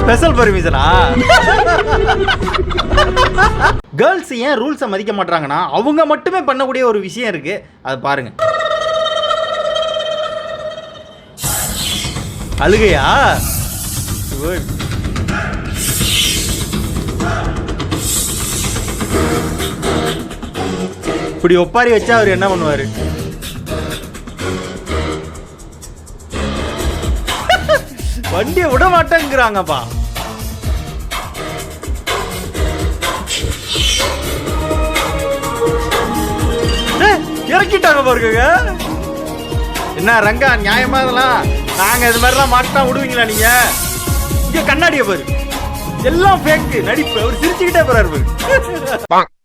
Special பர்மிஷனா girls ஏன் ரூல்ஸை மதிக்க மாட்டாங்கன்னா அவங்க மட்டுமே பண்ணக்கூடிய ஒரு விஷயம் இருக்கு. அது பாருங்க. அழுகையா? இப்படி ஒப்பாரி வச்சா அவர் என்ன பண்ணுவாரு? வண்டியை விட மாட்டேங்கிறாங்கப்பா. இறக்கிட்டாங்க பாருங்க என்ன ரங்கா நியாயமா இதெல்லாம்? நாங்க இது மாதிரிலாம் மாட்டா விடுவீங்களா நீங்க? இங்க கண்ணாடியை பாரு. எல்லாம் ஃபேக்கு நடிப்பு. அவர் சிரிச்சுக்கிட்டே போறாரு பாரு.